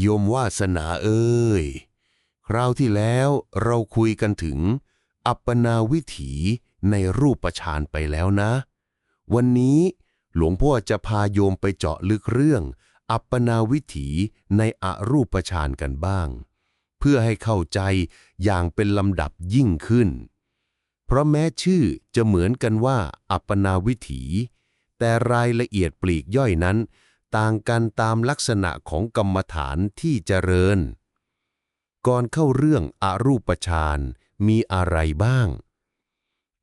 โยมวาสนาเอ้ย คราวที่แล้วเราคุยกันถึง อัปปนาวิถีในรูปฌานไปแล้วนะ วันนี้หลวงพ่อจะพาโยมไปเจาะลึกเรื่อง อัปปนาวิถีในอรูปฌานกันบ้าง เพื่อให้เข้าใจอย่างเป็นลำดับยิ่งขึ้น เพราะแม้ชื่อจะเหมือนกันว่า อัปปนาวิถี แต่รายละเอียดปลีกย่อยนั้น ต่างกันตามลักษณะของกรรมฐานที่เจริญ ก่อนเข้าเรื่องอรูปฌานมีอะไรบ้าง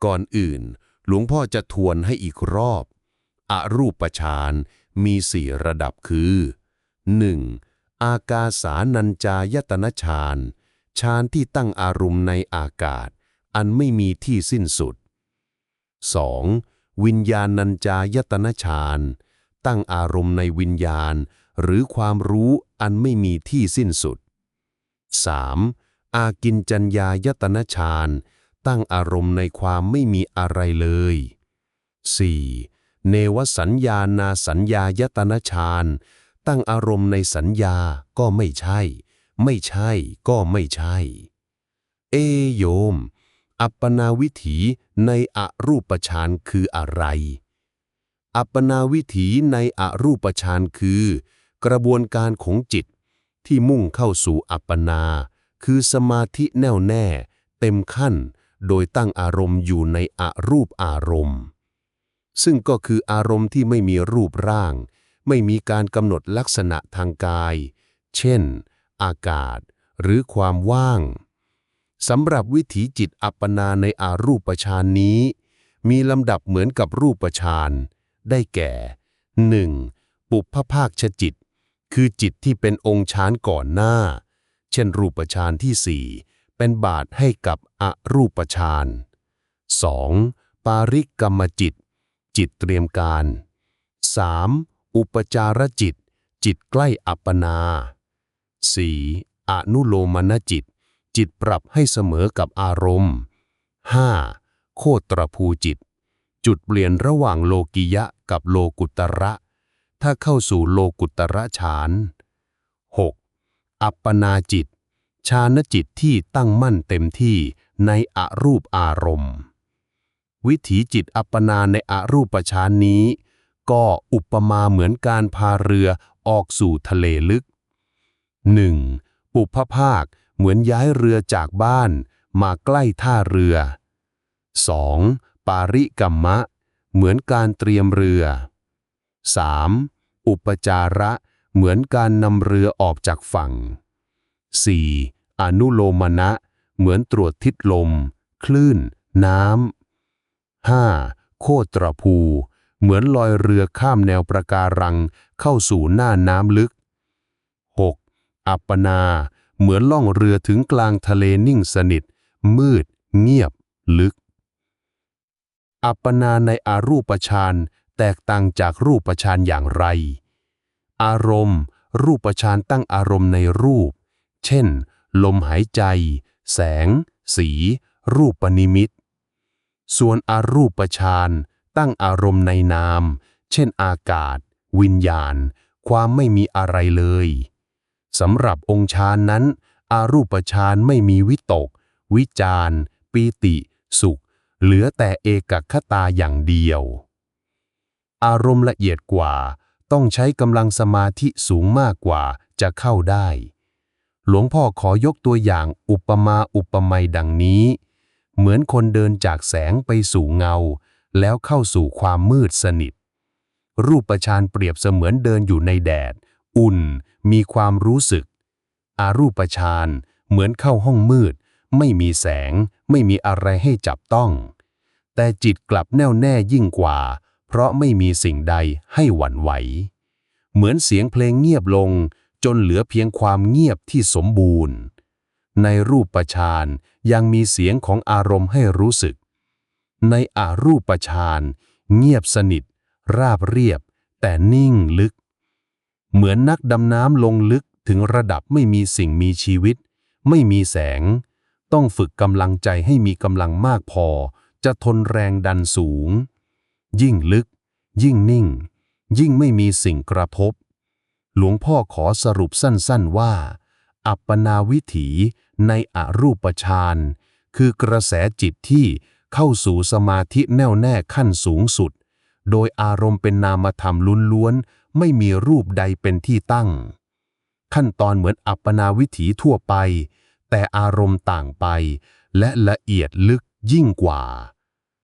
ก่อนอื่น หลวงพ่อจะทวนให้อีกรอบ อรูปฌานมีสี่ระดับคือ 1. อากาสานัญจายตนะฌานฌานที่ตั้งอารมณ์ในอากาศ อันไม่มีที่สิ้นสุด 2. วิญญาณัญจายตนะฌาน ตั้งอารมณ์ในวิญญาณ หรือความรู้อันไม่มีที่สิ้นสุด 3. อากินจัญญายตนะฌานตั้งอารมณ์ในความไม่มีอะไรเลย 4. เนวสัญญานาสัญญายตนะฌานตั้งอารมณ์ในสัญญาก็ไม่ใช่ ไม่ใช่ก็ไม่ใช่ เอโยม อัปปนาวิถีในอรูปฌานคืออะไร อัปปนาวิถีในอรูปฌานคือ กระบวนการของจิต ที่มุ่งเข้าสู่อัปปนา คือสมาธิแน่วแน่ เต็มขั้น โดยตั้งอารมณ์อยู่ในอรูปอารมณ์ ซึ่งก็คืออารมณ์ที่ไม่มีรูปร่าง ไม่มีการกำหนดลักษณะทางกาย เช่น อากาศ หรือความว่างสำหรับวิถีจิตอัปปนาในอารูปฌานนี้ มีลำดับเหมือนกับรูปฌาน ได้แก่ 1. ปุพพภาคชจิต คือจิตที่เป็นองค์ฌานก่อนหน้า เช่นรูปฌานที่สี่เป็นบาทให้กับอรูปฌาน 2. ปาริกรรมจิต จิตเตรียมการ 3. อุปจารจิต จิตใกล้อัปปนา 4. อนุโลมนจิต จิตปรับให้เสมอกับอารมณ์ 5. โคตรภูจิต จุดเปลี่ยนระหว่างโลกิยะกับโลกุตระ ถ้าเข้าสู่โลกุตระฌาน 6. อัปปนาจิต ฌานจิตที่ตั้งมั่นเต็มที่ในอรูปอารมณ์ วิถีจิตอัปปนาในอรูปฌานนี้ ก็อุปมาเหมือนการพาเรือออกสู่ทะเลลึก 1. ปุพพภาคเหมือนย้ายเรือจากบ้านมาใกล้ท่าเรือ 2. ปาริกัมมะ เหมือนการเตรียมเรือ 3. อุปจาระ เหมือนการนำเรือออกจากฝั่ง 4. อนุโลมนะ เหมือนตรวจทิศลม คลื่น น้ำ 5. โคตรภู เหมือนลอยเรือข้ามแนวประการังเข้าสู่หน้าน้ำลึก 6. อัปปนา เหมือนล่องเรือถึงกลางทะเลนิ่งสนิท มืด เงียบ ลึก อัปปนาในอารูปฌานแตกต่างจากรูปฌานอย่างไร อารมณ์ รูปฌานตั้งอารมณ์ในรูป เช่น ลมหายใจ แสง สี รูปนิมิต ส่วนอารูปฌานตั้งอารมณ์ในนาม เช่นอากาศ วิญญาณ ความไม่มีอะไรเลยสำหรับองค์ฌานนั้น อารูปฌานไม่มีวิตก วิจารปีติ สุข เหลือแต่เอกคตาอย่างเดียว อารมณ์ละเอียดกว่า ต้องใช้กำลังสมาธิสูงมากกว่าจะเข้าได้ หลวงพ่อขอยกตัวอย่างอุปมาอุปไมยดังนี้ เหมือนคนเดินจากแสงไปสู่เงา แล้วเข้าสู่ความมืดสนิท รูปฌานเปรียบเสมือนเดินอยู่ในแดด อุ่น มีความรู้สึก อารูปฌานเหมือนเข้าห้องมืด ไม่มีแสง ไม่มีอะไรให้จับต้อง แต่จิตกลับแน่วแน่ยิ่งกว่า เพราะไม่มีสิ่งใดให้หวั่นไหว เหมือนเสียงเพลงเงียบลง จนเหลือเพียงความเงียบที่สมบูรณ์ ในรูปฌานยังมีเสียงของอารมณ์ให้รู้สึก ในอารูปฌานเงียบสนิท ราบเรียบ แต่นิ่งลึก เหมือนนักดำน้ำลงลึกถึงระดับไม่มีสิ่งมีชีวิต ไม่มีแสง ต้องฝึกกำลังใจให้มีกำลังมากพอ จะทนแรงดันสูง ยิ่งลึก ยิ่งนิ่ง ยิ่งไม่มีสิ่งกระทบ หลวงพ่อขอสรุปสั้นๆว่า อัปปนาวิถีในอรูปฌานคือกระแสจิตที่เข้าสู่สมาธิแน่วแน่ขั้นสูงสุด โดยอารมณ์เป็นนามธรรมล้วนๆ ไม่มีรูปใดเป็นที่ตั้ง ขั้นตอนเหมือนอัปปนาวิถีทั่วไป แต่อารมณ์ต่างไป และละเอียดลึกยิ่งกว่า